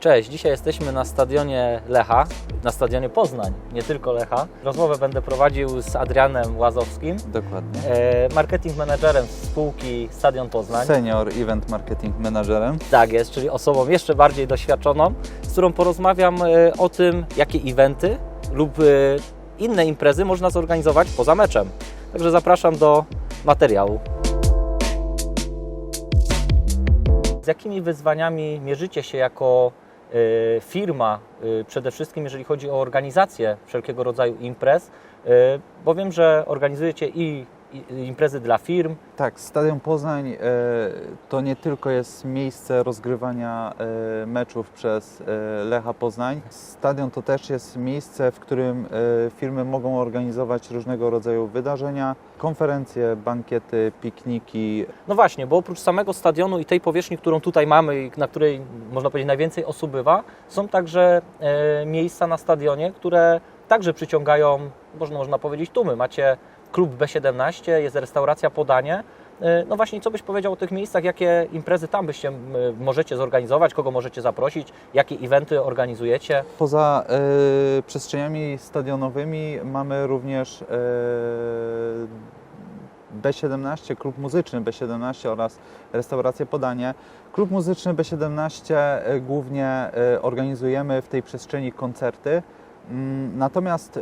Cześć, dzisiaj jesteśmy na stadionie Lecha, na stadionie Poznań, nie tylko Lecha. Rozmowę będę prowadził z Adrianem Łazowskim, Dokładnie. e, marketing managerem spółki Stadion Poznań. Senior Event Marketing Managerem. Tak jest, czyli osobą jeszcze bardziej doświadczoną, z którą porozmawiam e, o tym, jakie eventy lub e, inne imprezy można zorganizować poza meczem. Także zapraszam do materiału. Z jakimi wyzwaniami mierzycie się jako firma, e, przede wszystkim jeżeli chodzi o organizację wszelkiego rodzaju imprez? E, Bo wiem, że organizujecie i imprezy dla firm, Tak, Stadion Poznań e, to nie tylko jest miejsce rozgrywania e, meczów przez e, Lecha Poznań. Stadion to też jest miejsce, w którym firmy mogą organizować różnego rodzaju wydarzenia, konferencje, bankiety, pikniki. No właśnie, bo oprócz samego stadionu i tej powierzchni, którą tutaj mamy i na której można powiedzieć najwięcej osób bywa, są także miejsca na stadionie, które także przyciągają, można, można powiedzieć, tłumy. Macie klub B17, jest restauracja Podanie. E, No właśnie, co byś powiedział o tych miejscach, jakie imprezy tam byście możecie zorganizować, kogo możecie zaprosić, jakie eventy organizujecie? Poza e, przestrzeniami stadionowymi mamy również e, B17, klub muzyczny B17 oraz restaurację Podanie. Klub muzyczny B17 e, głównie organizujemy w tej przestrzeni koncerty. Mm, Natomiast e,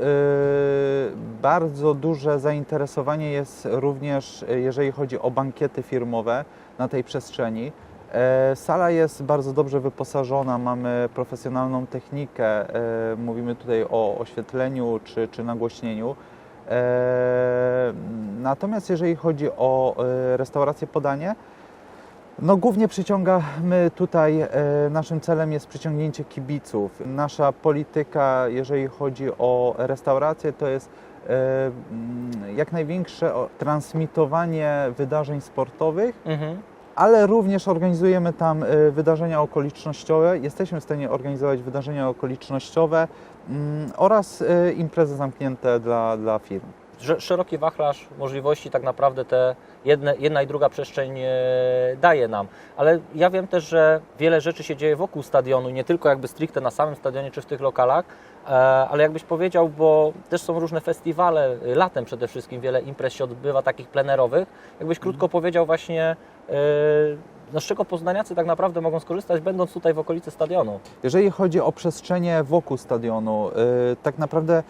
bardzo duże zainteresowanie jest również, e, jeżeli chodzi o bankiety firmowe na tej przestrzeni. E, Sala jest bardzo dobrze wyposażona, mamy profesjonalną technikę, e, mówimy tutaj o oświetleniu czy, czy nagłośnieniu. E, Natomiast jeżeli chodzi o e, restaurację podanie, no głównie przyciągamy tutaj, e, naszym celem jest przyciągnięcie kibiców. Nasza polityka, jeżeli chodzi o restaurację, to jest e, mm, jak największe transmitowanie wydarzeń sportowych, Mhm. ale również organizujemy tam e, wydarzenia okolicznościowe. Jesteśmy w stanie organizować wydarzenia okolicznościowe mm, oraz imprezy zamknięte dla, dla firm. Że- szeroki wachlarz możliwości tak naprawdę te jedne, jedna i druga przestrzeń e, daje nam. Ale ja wiem też, że wiele rzeczy się dzieje wokół stadionu, nie tylko jakby stricte na samym stadionie czy w tych lokalach, e, ale jakbyś powiedział, bo też są różne festiwale, e, latem przede wszystkim wiele imprez się odbywa takich plenerowych. Jakbyś krótko powiedział właśnie, no z czego poznaniacy tak naprawdę mogą skorzystać, będąc tutaj w okolicy stadionu. Jeżeli chodzi o przestrzenie wokół stadionu, tak naprawdę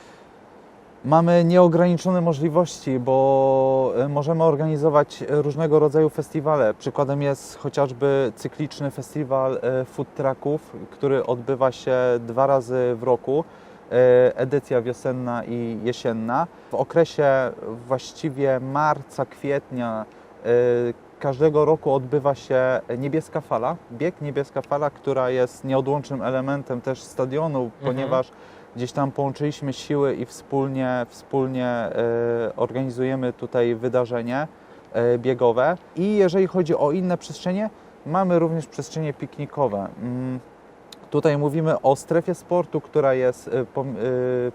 mamy nieograniczone możliwości, bo y, możemy organizować różnego rodzaju festiwale. Przykładem jest chociażby cykliczny festiwal y, food trucków, który odbywa się dwa razy w roku. y, Edycja wiosenna i jesienna. W okresie właściwie marca, kwietnia każdego roku odbywa się niebieska fala, bieg niebieska fala, która jest nieodłącznym elementem też stadionu, ponieważ gdzieś tam połączyliśmy siły i wspólnie, wspólnie e, organizujemy tutaj wydarzenie e, biegowe. I jeżeli chodzi o inne przestrzenie, mamy również przestrzenie piknikowe. Mm, Tutaj mówimy o strefie sportu, która jest e,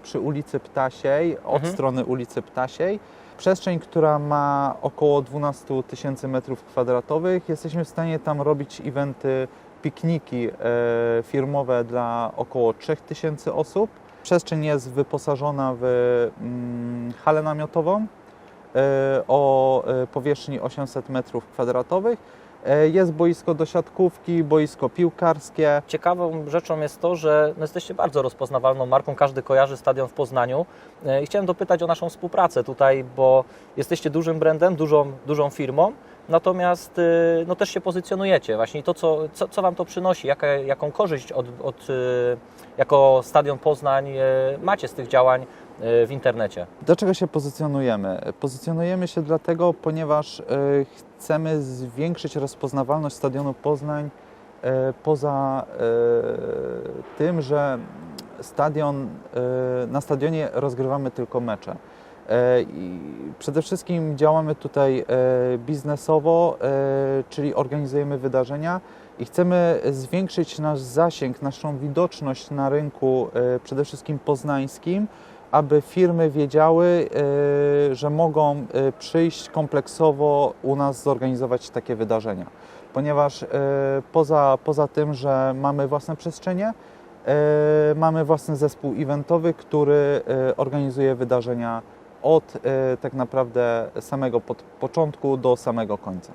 przy ulicy Ptasiej, od Mhm. strony ulicy Ptasiej. Przestrzeń, która ma około 12 tysięcy metrów kwadratowych. Jesteśmy w stanie tam robić eventy, pikniki firmowe dla około 3000 osób. Przestrzeń jest wyposażona w mm, halę namiotową e, o e, powierzchni 800 metrów kwadratowych. E, Jest boisko do siatkówki, boisko piłkarskie. Ciekawą rzeczą jest to, że no jesteście bardzo rozpoznawalną marką, każdy kojarzy stadion w Poznaniu. E, I chciałem dopytać o naszą współpracę tutaj, bo jesteście dużym brandem, dużą, dużą firmą, natomiast e, no też się pozycjonujecie. Właśnie to, co, co, co Wam to przynosi, jaka, jaką korzyść od, od, e, jako Stadion Poznań e, macie z tych działań e, w internecie. Dlaczego się pozycjonujemy? Pozycjonujemy się dlatego, ponieważ e, chcemy zwiększyć rozpoznawalność stadionu Poznań e, poza e, tym, że stadion, e, na stadionie rozgrywamy tylko mecze. E, I przede wszystkim działamy tutaj e, biznesowo, e, czyli organizujemy wydarzenia i chcemy zwiększyć nasz zasięg, naszą widoczność na rynku e, przede wszystkim poznańskim, aby firmy wiedziały, e, że mogą e, przyjść kompleksowo u nas zorganizować takie wydarzenia. ponieważ e, poza, poza tym, że mamy własne przestrzenie, mamy własny zespół eventowy, który organizuje wydarzenia od tak naprawdę samego początku do samego końca.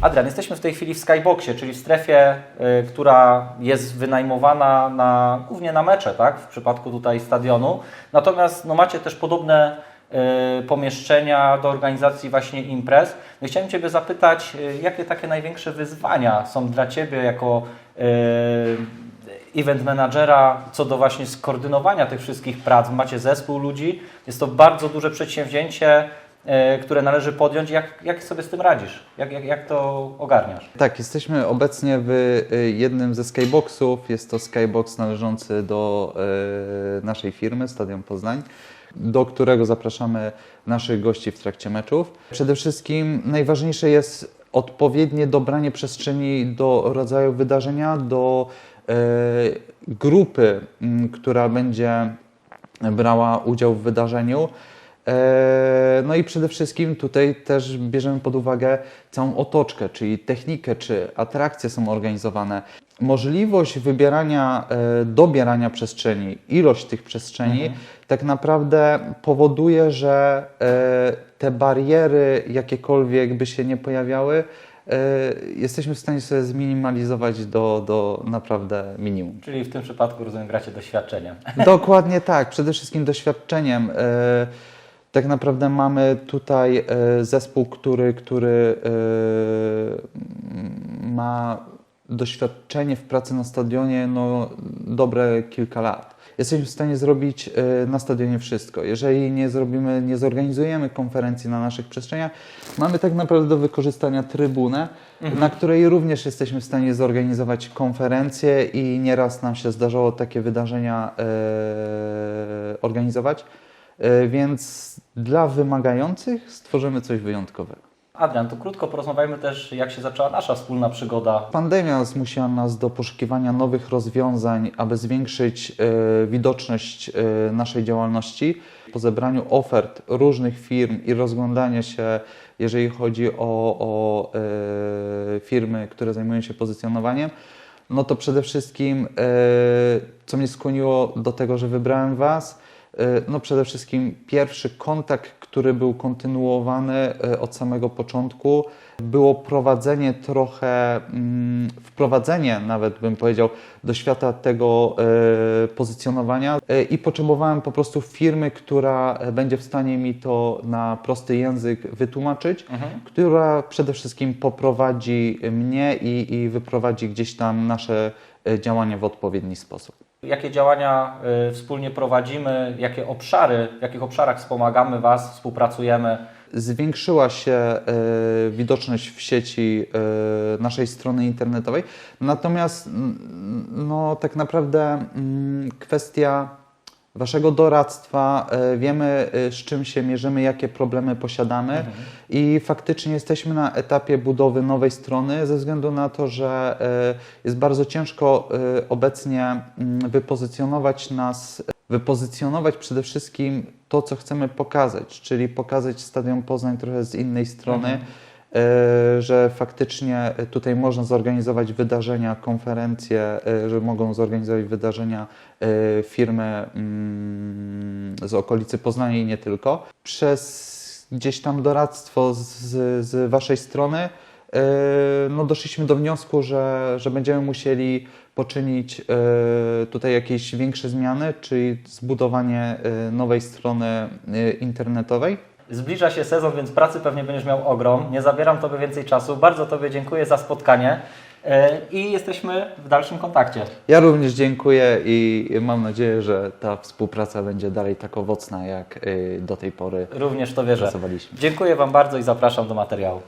Adrian, jesteśmy w tej chwili w Skyboxie, czyli w strefie, y, która jest wynajmowana na, głównie na mecze, tak? w przypadku tutaj stadionu. Natomiast no, macie też podobne y, pomieszczenia do organizacji właśnie imprez. No, chciałem Ciebie zapytać, y, jakie takie największe wyzwania są dla Ciebie jako event managera co do właśnie skoordynowania tych wszystkich prac. Macie zespół ludzi, jest to bardzo duże przedsięwzięcie, które należy podjąć. Jak, jak sobie z tym radzisz? Jak, jak, jak to ogarniasz? Tak, jesteśmy obecnie w y, jednym ze skyboxów. Jest to skybox należący do y, naszej firmy Stadion Poznań, do którego zapraszamy naszych gości w trakcie meczów. Przede wszystkim najważniejsze jest odpowiednie dobranie przestrzeni do rodzaju wydarzenia, do y, grupy, m, która będzie brała udział w wydarzeniu. E, No i przede wszystkim tutaj też bierzemy pod uwagę całą otoczkę, czyli technikę, czy atrakcje są organizowane. Możliwość wybierania, e, dobierania przestrzeni, ilość tych przestrzeni tak naprawdę powoduje, że e, te bariery jakiekolwiek by się nie pojawiały, jesteśmy w stanie sobie zminimalizować do, do naprawdę minimum. Czyli w tym przypadku rozumiem gracie doświadczeniem. Dokładnie tak, przede wszystkim doświadczeniem. Tak naprawdę mamy tutaj e, zespół, który, który e, ma doświadczenie w pracy na stadionie no, dobre kilka lat. Jesteśmy w stanie zrobić e, na stadionie wszystko. Jeżeli nie zrobimy, nie zorganizujemy konferencji na naszych przestrzeniach, mamy tak naprawdę do wykorzystania trybunę, na której również jesteśmy w stanie zorganizować konferencję i nieraz nam się zdarzało takie wydarzenia organizować. E, więc dla wymagających stworzymy coś wyjątkowego. Adrian, to krótko porozmawiajmy też, jak się zaczęła nasza wspólna przygoda. Pandemia zmusiła nas do poszukiwania nowych rozwiązań, aby zwiększyć e, widoczność e, naszej działalności. Po zebraniu ofert różnych firm i rozglądania się, jeżeli chodzi o, o e, firmy, które zajmują się pozycjonowaniem, no to przede wszystkim, e, co mnie skłoniło do tego, że wybrałem Was, no przede wszystkim pierwszy kontakt, który był kontynuowany e, od samego początku, było prowadzenie trochę, mm, wprowadzenie nawet bym powiedział, do świata tego e, pozycjonowania e, i potrzebowałem po prostu firmy, która będzie w stanie mi to na prosty język wytłumaczyć, która przede wszystkim poprowadzi mnie i, i wyprowadzi gdzieś tam nasze e, działania w odpowiedni sposób. Jakie działania wspólnie prowadzimy, jakie obszary, w jakich obszarach wspomagamy Was, współpracujemy. Zwiększyła się e, widoczność w sieci e, naszej strony internetowej. Natomiast no, tak naprawdę mm, kwestia Waszego doradztwa, e, wiemy z czym się mierzymy, jakie problemy posiadamy i faktycznie jesteśmy na etapie budowy nowej strony ze względu na to, że jest bardzo ciężko obecnie mm, wypozycjonować nas wypozycjonować przede wszystkim to, co chcemy pokazać, czyli pokazać Stadion Poznań trochę z innej strony, e, że faktycznie tutaj można zorganizować wydarzenia, konferencje, e, że mogą zorganizować wydarzenia e, firmy mm, z okolicy Poznania i nie tylko. Przez gdzieś tam doradztwo z, z Waszej strony e, no doszliśmy do wniosku, że, że będziemy musieli poczynić e, tutaj jakieś większe zmiany, czyli zbudowanie e, nowej strony e, internetowej. Zbliża się sezon, więc pracy pewnie będziesz miał ogrom. Nie zabieram Tobie więcej czasu. Bardzo Tobie dziękuję za spotkanie i jesteśmy w dalszym kontakcie. Ja również dziękuję i mam nadzieję, że ta współpraca będzie dalej tak owocna, jak do tej pory Również to wierzę. Dziękuję Wam bardzo i zapraszam do materiału.